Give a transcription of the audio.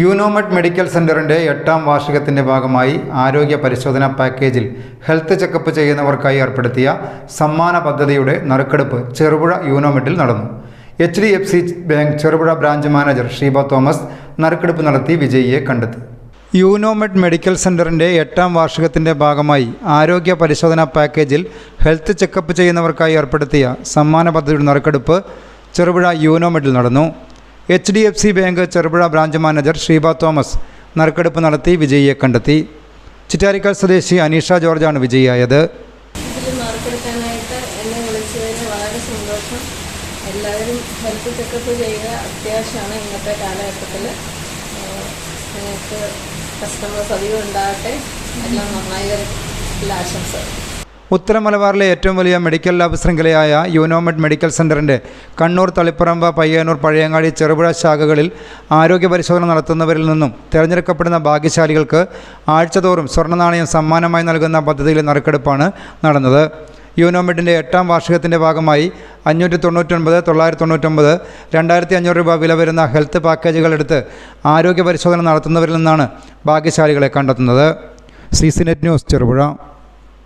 യൂനോമെഡ് medical സെന്ററിന്റെ എട്ടാം വാർഷികത്തിന്റെ ഭാഗമായി ആരോഗ്യ പരിശോധനാ പാക്കേജിൽ ഹെൽത്ത് ചെക്കപ്പ് ചെയ്യുന്നവർക്കായി ഏർപ്പെടുത്തിയ സമ്മാന പദ്ധതിയുടെ നറുക്കെടുപ്പ് ചെറുപുഴ യൂനോമെഡിൽ നടന്നു. H D F C bank Cherupuzha branch manager Sheeba Thomas നറുക്കെടുപ്പ് നടത്തി വിജയിയെ കണ്ടെത്തി. യൂനോമെഡ് മെഡിക്കൽ സെന്ററിന്റെ എട്ടാം വാർഷികത്തിന്റെ ഭാഗമായി ആരോഗ്യ പരിശോധനാ പാക്കേജിൽ ഹെൽത്ത് ചെക്കപ്പ് ചെയ്യുന്നവർക്കായി ഏർപ്പെടുത്തിയ സമ്മാന പദ്ധതിയുടെ നറുക്കെടുപ്പ് ചെറുപുഴ യൂനോമെഡിൽ നടന്നു. H D F C bank Cherupuzha branch manager Sheeba Thomas നറുക്കെടുപ്പ് നടത്തി വിജയിയെ കണ്ടെത്തി. ചിറ്റാരിക്കാൽ സ്വദേശി അനീഷ ജോർജാണ് വിജയിയായത്. കസ്റ്റമേഴ്സ് അധികം ഉണ്ടാകട്ടെ. എല്ലാം നന്നായി വരത്തില്ല ആശംസ ഉത്തര മലബാറിലെ ഏറ്റവും വലിയ മെഡിക്കൽ ലാബ് ശൃംഖലയായ യൂനോമെഡ് മെഡിക്കൽ സെന്ററിന്റെ കണ്ണൂർ തളിപ്പറമ്പ പയ്യന്നൂർ പഴയങ്ങാടി ചെറുപുഴ ശാഖകളിൽ ആരോഗ്യ പരിശോധന നടത്തുന്നവരിൽ നിന്നും തിരഞ്ഞെടുക്കപ്പെടുന്ന ഭാഗ്യശാലികൾക്ക് ആഴ്ചതോറും സ്വർണ നാണയം സമ്മാനമായി നൽകുന്ന പദ്ധതിയിലെ നറുക്കെടുപ്പാണ് നടന്നത്. യൂനോമെഡിന്റെ എട്ടാം വാർഷികത്തിന്റെ ഭാഗമായി അഞ്ഞൂറ്റി തൊണ്ണൂറ്റൊൻപത് തൊള്ളായിരത്തി തൊണ്ണൂറ്റൊമ്പത് രണ്ടായിരത്തി അഞ്ഞൂറ് രൂപ വില വരുന്ന ഹെൽത്ത് പാക്കേജുകൾ എടുത്ത് ആരോഗ്യ പരിശോധന നടത്തുന്നവരിൽ നിന്നാണ് ഭാഗ്യശാലികളെ കണ്ടെത്തുന്നത്. C C net news Cherupuzha.